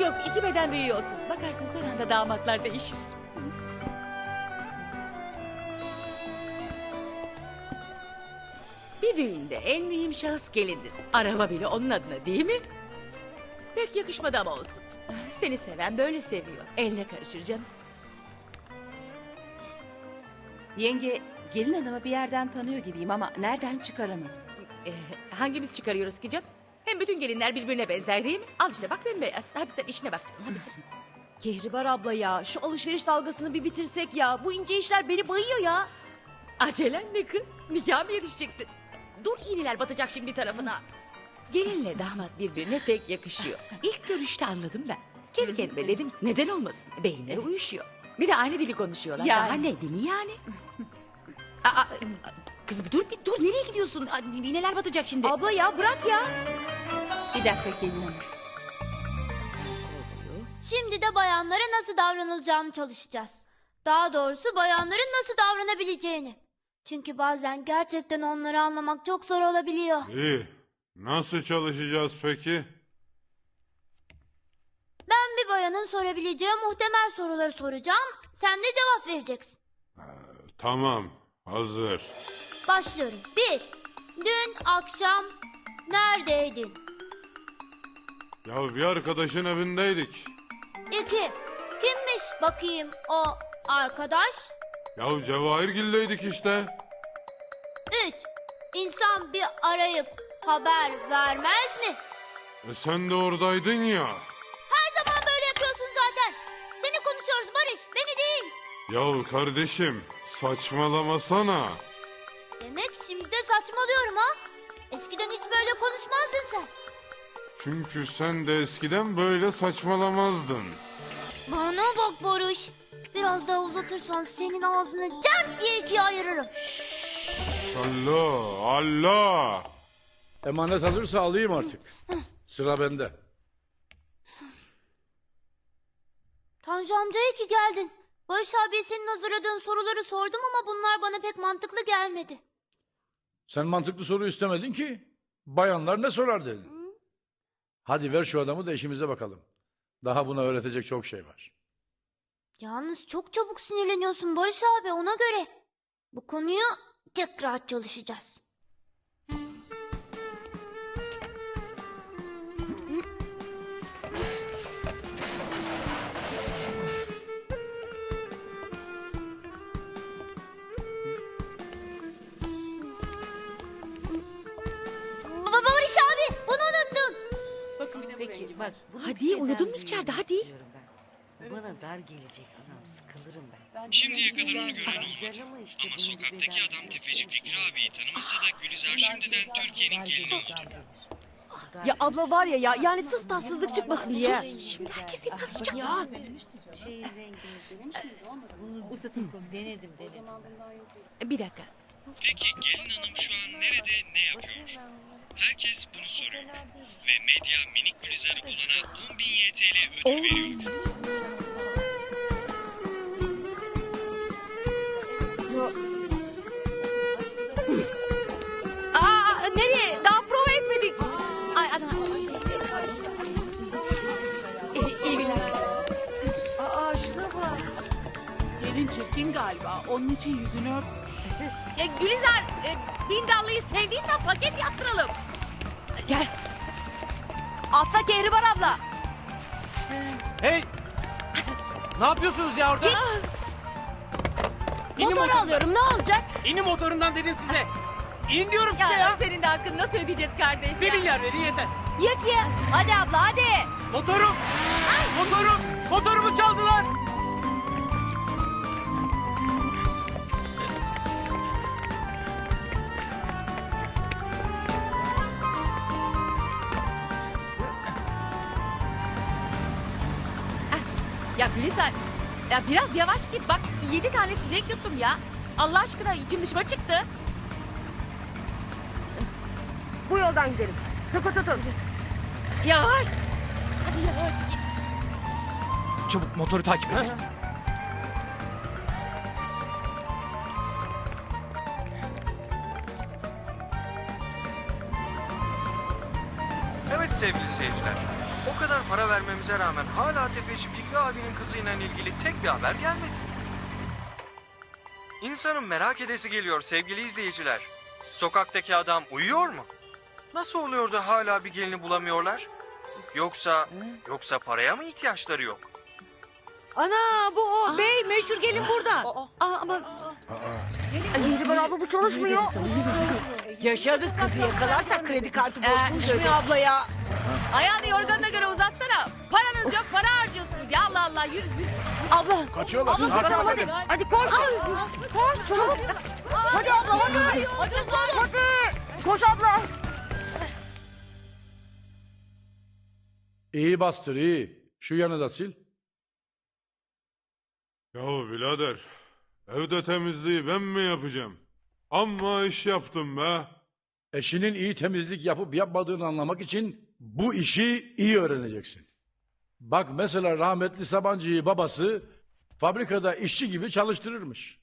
Yok iki beden büyüğü olsun. Bakarsın son anda damatlar değişir. Bir düğünde en mühim şahıs gelindir. Araba bile onun adına değil mi? Pek yakışmadı ama olsun. Seni seven böyle seviyor. Eline karışır canım. Yenge gelin hanımı bir yerden tanıyor gibiyim ama nereden çıkaramadım. Ee, hangimiz çıkarıyoruz ki canım? Hem bütün gelinler birbirine benzer değil mi? Al işte bak bembeyaz. Hadi sen işine bak canım. Hadi. Kehribar abla ya şu alışveriş dalgasını bir bitirsek ya. Bu ince işler beni bayıyor ya. Acelen ne kız? Nikah mı yetişeceksin? Dur iğneler batacak şimdi tarafına. Gelinle damat birbirine pek yakışıyor. İlk görüşte anladım ben. Kendi kendime dedim neden olmasın? Beyinleri uyuşuyor. Bir de aynı dili konuşuyorlar. Yani. Daha ne mi yani? Aa, kız bir dur bir dur nereye gidiyorsun? Aa, İğneler batacak şimdi. Abla ya bırak ya. Bir dakika gelin hanım. Şimdi de bayanlara nasıl davranılacağını çalışacağız. Daha doğrusu bayanların nasıl davranabileceğini. Çünkü bazen gerçekten onları anlamak çok zor olabiliyor. İyi. Nasıl çalışacağız peki? Ben bir bayanın sorabileceği muhtemel soruları soracağım. Sen de cevap vereceksin. Tamam. Hazır. Başlıyorum. Bir. Dün akşam neredeydin? Ya bir arkadaşın evindeydik. İki. Kimmiş bakayım o arkadaş? Ya Cevahirgil'deydik işte. Üç. İnsan bir arayıp haber vermez mi? E sen de oradaydın ya. Her zaman böyle yapıyorsun zaten. Seni konuşuyoruz Barış, beni değil. Ya kardeşim saçmalamasana. Çünkü sen de eskiden böyle saçmalamazdın. Bana bak Barış. Biraz daha uzatırsan senin ağzını cem diye ikiye ayırırım. Allah Allah. Emanet hazırsa alayım artık. Sıra bende. Tanju amca iyi ki geldin. Barış abi senin hazırladığın soruları sordum ama bunlar bana pek mantıklı gelmedi. Sen mantıklı soru istemedin ki. Bayanlar ne sorar dedin. Hadi ver şu adamı da işimize bakalım. Daha buna öğretecek çok şey var. Yalnız çok çabuk sinirleniyorsun Barış abi ona göre. Bu konuyu tekrar çalışacağız. Baba Barış abi. Peki bak hadi uyudun mu içeride hadi. Bana dar gelecek anam sıkılırım ben. Şimdiye kadar onu gören olmadı. Ama sokaktaki adam tefeci çok Fikri abiyi tanımasa da Gülizar şimdiden Türkiye'nin gelini oldu. Ya abla var ya ya yani sırf tatsızlık çıkmasın diye. Şimdi herkes seni tanıyacak. Ya Şeyin rengini Bunu denedim denedim. Bir dakika. Peki gelin hanım şu an nerede ne yapıyor? Herkes bunu soruyor. Ve medya minik Gülizar'ı bulana 10.000 YTL ödül veriyor. Aa nereye? Daha prova etmedik. Ay ana. Şey, İyi- İyi günler. aa şuna bak. Gelin çirkin galiba. Onun için yüzünü ört. E, Gülizar, e, bindallıyı sevdiysen paket yaptıralım. Gel. Atla Kehribar abla. Hey! ne yapıyorsunuz ya orada? İnin, Motor motor- alıyorum ne olacak? inin motorumdan dedim size. İn diyorum size ya. senin de hakkını nasıl ödeyeceğiz kardeş Bir ya? milyar verin yeter. Yak ya. Hadi abla hadi. Motorum! Motorum! Motorumu çaldılar! Ya Gülizar, ya biraz yavaş git. Bak yedi tane sinek yuttum ya. Allah aşkına içim dışıma çıktı. Bu yoldan gidelim. Sıkı tutun. Yavaş. Hadi yavaş git. Çabuk motoru takip et. Evet sevgili seyirciler. Kadar para vermemize rağmen hala tefeci Fikri abinin kızıyla ilgili tek bir haber gelmedi. İnsanın merak edesi geliyor sevgili izleyiciler. Sokaktaki adam uyuyor mu? Nasıl oluyor da hala bir gelini bulamıyorlar? Yoksa yoksa paraya mı ihtiyaçları yok? Ana bu o bey meşhur gelin burada. Aa, aman Nihribar abla bu çalışmıyor. yaşadık kızı yakalarsak kredi kartı borçluyuz öderiz. abla ya. Ayağını yorganına göre uzatsana. Paranız yok para harcıyorsunuz ya Allah Allah yürü yürü. Abla. Kaçıyorlar. Abla Takip hadi, edelim. hadi koş. Koş çabuk. Hadi abla hadi. Hadi Hadi. Koş abla. İyi bastır iyi. Şu yanı da sil. Yahu birader, evde temizliği ben mi yapacağım? Amma iş yaptım be. Eşinin iyi temizlik yapıp yapmadığını anlamak için bu işi iyi öğreneceksin. Bak mesela rahmetli Sabancı'yı babası fabrikada işçi gibi çalıştırırmış.